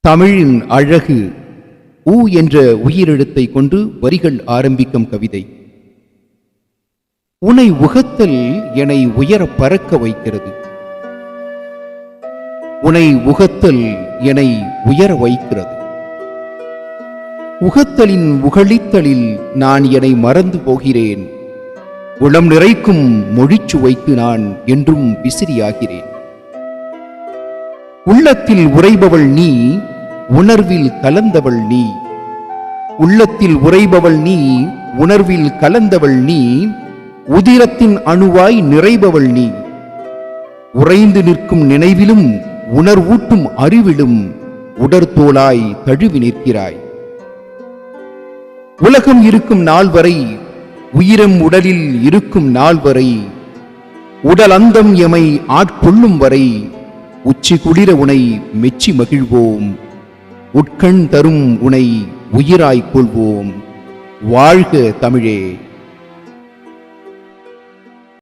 தமிழின் அழகு ஊ என்ற உயிரெழுத்தை கொண்டு வரிகள் ஆரம்பிக்கும் கவிதை. உனை உகத்தல் என்னை உயர பறக்க வைக்கிறது. உனை உகத்தல் என்னை உயர வைக்கிறது. உகத்தலின் உகழித்தலில் நான் என்னை மறந்து போகிறேன். உளம் நிறைக்கும் மொழிச்சுவைக்கு நான் என்றும் விசிறியாகிறேன். உள்ளத்தில் உறைபவள் நீ உணர்வில் கலந்தவள் நீ. உள்ளத்தில் உறைபவள் நீ உணர்வில் கலந்தவள் நீ உதிரத்தின் அணுவாய் நிறைபவள் நீ. உறைந்து நிற்கும் நினைவிலும் உணர்வூட்டும் அறிவிலும் உடற்தோளாய் தழுவி நிற்கிறாய். உலகம் இருக்கும் நாள் வரை உயிரம் உடலில் இருக்கும் நாள் வரை உடல் அந்தம் எமை ஆட்கொள்ளும் வரை உச்சி குளிர உனை மெச்சி மகிழ்வோம். உட்கண் தரும் உனை உயிராய்க் கொள்வோம். வாழ்க தமிழே.